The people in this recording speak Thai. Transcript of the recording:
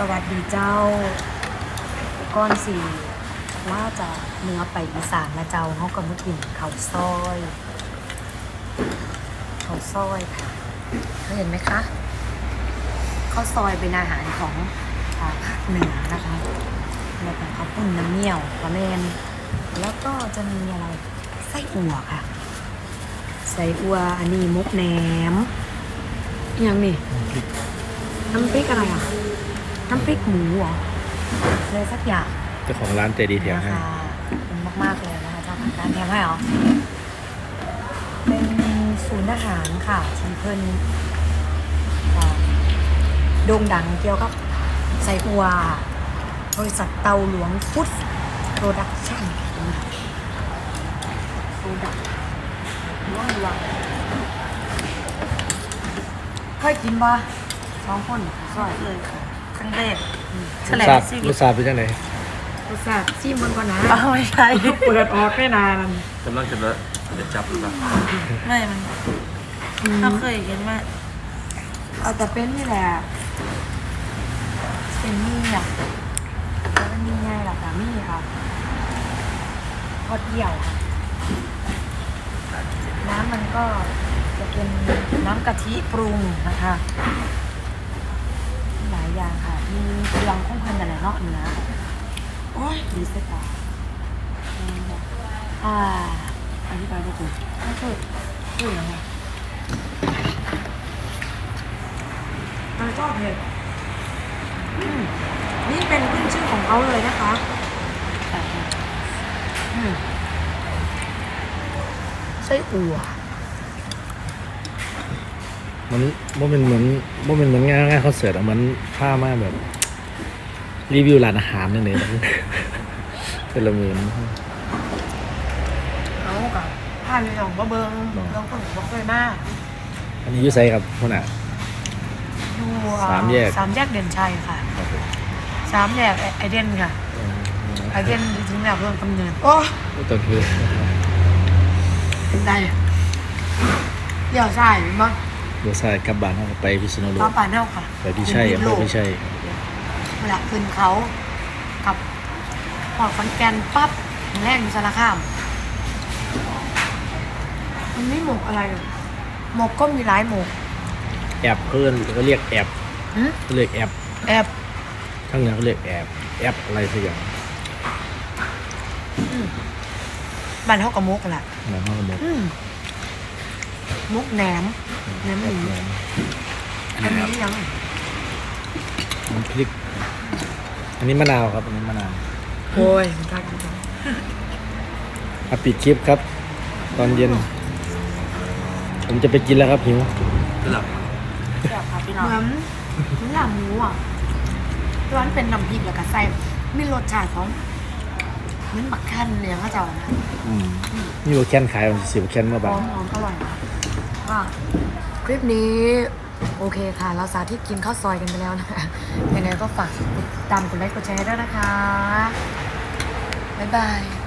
สวัสดีเจ้า ก้อนสี่ล่าจากเนื้อไปอีสานนะเจ้าเขาก็มากินข้าวซอยข้าวซอยค่ะเห็นไหมคะข้าวซอยเป็นอาหารของภาคเหนือนะคะแล้วก็ข้าวปุ้นน้ำเมี่ยวปลาแมนแล้วก็จะมีอะไรไส้อั่วค่ะไส้อั่วอันนี้มุกแหนมอหยังนี่น้ำพริกอะไรอะ น้ำพริกหมูเหรอเลยสักอย่างเจ้าของร้านใจดีแถมนะให้คะเป็นมากๆเลยนะคะเจ้าของร้านแถมให้เหรอเป็นศูนย์อาหารค่ะที่เพิ่นอ่าโด่งดังเกี่ยวกับไส้อัวบริษัทเตาหลวงฟุตโปรดักชั่นโปรดักว่างวังเคยกินปะสองคนสวยเลยค่ะค รั้งแรกแฉลรสชาติชีวิรตสชาติเป็นยังไงรสชาติซีมันก่อนนะอ๋อไม่ใช่เปิดออกไม่นานกำลังจะเลอะจะจับหรือเปล่าไม่มันเขาเคยเห็นว่าเอาแต่เป็นนี่แหละเป็นนี่อะแล้วมันมีไงล่ะแต่มี่ค่ะทอดเดี่ยวค่ะน้ำมันก็จะเป็นน้ำกะทิปรุงนะคะหลาย อย่างค่ะมีเครื่องข้องพันอะไรเนาะเนื้อโอ้ยดีเสียตาอ่าอธิบายได้ถูกไม่คือคือยังไงมันชอบเผ็ดอืมนี่เป็นขึ้นชื่อของเขาเลยนะคะอืมไส้อั่ว มันว่าเป็นเหมือนว่าเป็นเหมือนงานงานคอนเสิร์ตอะเหมือนผ้ามาแบบ รีวิวร้านอาหารนั่นเองเป็นละหมือนเอากับผ่านไปสองก็เบิงเบิงคนบ่เคยมากอันนี้อยูไซครับพ่อน่ะอยู่สามแยกสามแยกเด่นชัยค่ะครับผมสามแยกไอไอเดนค่ะอืมไอเดนถึงแบบเพิ่มกำเนิดโอ้ต้นคือเป็นไงเดี๋ยวใช่มั้ง เดี๋ยวใส่กลับบ้านเราไปพิษณุโลต้อกป่านเน่าค่ะไปพี่ชัยอำเภอพี่ชัยเวลาขึ้นเขากับหอดคอนแกนปั๊บแรกอยู่สารคาม มันไม่หมกอะไรหรอกหมกก็มีหลายหมกแอบเพื่อนก็เรียกแอบหึเขาเรียกแอบแอบทั้งนั้นเขาเรียกแอบแอบอะไรสักอย่างบ้านเท่ากับมกแหละนะเขาบอกอืม มุกแหนมแหนมหแอบมูแหนมอันนี้ยังน้ำพริก อันนี้มะนาวครับ อันนี้มะนาวโอ้ยมันกัดอยู่อาปิดคลิปครับ ตอนเย็น ผมจะไปกินแล้วครับหิวเป็นหลับเดี๋ยวค่ะพี่เหน้องมือนเหมือนหลามหมูอะร้อนเป็นน้ำพริกแล้วก็ใส่มีรสชาติของเหมือนบักคันเลยเขาเจ้านะอืมนี่โอแคนขายมันสิบแคนเมื่อหบาอทมหอมอร่อยนะ อะคลิปนี้โอเคค่ะ เราสาธิตกินข้าวซอยกันไปแล้วนะคะยังไงก็ฝากติดตามกดไลค์กดแชร์ด้วยนะคะ บ๊ายบาย